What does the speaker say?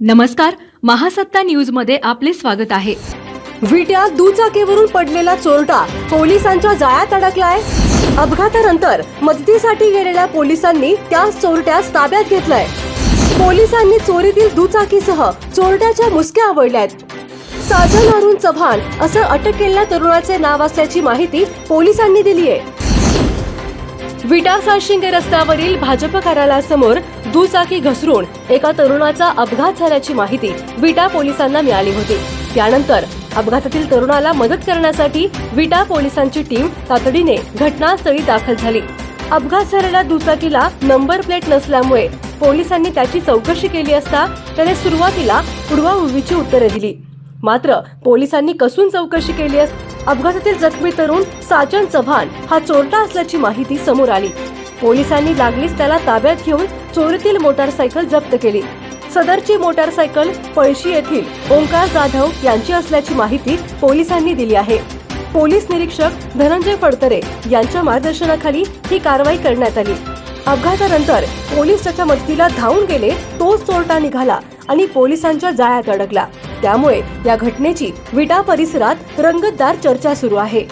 नमस्कार महासत्ता न्यूजमध्ये आपले स्वागत आहे. विट्या दुचाकीवरून पडलेला चोरटा पोलिसांच्या जाळ्यात अडकलाय. अपघातानंतर मदतीसाठी गेलेल्या पोलिसांनी त्या चोरट्यास ताब्यात घेतलाय. पोलिसांनी चोरीतील दुचाकीसह चोरट्याच्या मुसक्या आवडल्यात. साजन अरुण चव्हाण असं अटक केलेल्या तरुणाचे नाव असल्याची माहिती पोलिसांनी दिली आहे विटा साशिंगे रस्त्यावरील भाजप कार्यालयासमोर दुचाकी घसरून एका तरुणाचा अपघात झाल्याची माहिती विटा पोलिसांना मिळाली होती. त्यानंतर अपघातातील तरुणाला मदत करण्यासाठी विटा पोलिसांची टीम तातडीने घटनास्थळी दाखल झाली. अपघात झालेल्या दुचाकीला नंबर प्लेट नसल्यामुळे पोलिसांनी त्याची चौकशी केली असता त्याने सुरुवातीला उडवाउडवीची उत्तरे दिली. मात्र पोलिसांनी कसून चौकशी केली असता अपघातातील जखमी तरुण साजन चव्हाण हा चोरटा असल्याची माहिती समोर आली. पोलिसांनी लागलीच त्याला ताब्यात घेऊन चोरीतील मोटारसायकल जप्त केली. सदरची मोटारसायकल पळशी येथील ओंकार जाधव यांची असल्याची माहिती पोलिसांनी दिली आहे. पोलीस निरीक्षक धनंजय फडतरे यांच्या मार्गदर्शनाखाली ही कारवाई करण्यात आली. अपघातानंतर पोलीस त्याच्या मदतीला धावून गेले तोच चोरटा निघाला आणि पोलिसांच्या जाळ्यात अडकला. त्यामुळे या घटनेची विटा परिसरात रंगतदार चर्चा सुरू आहे.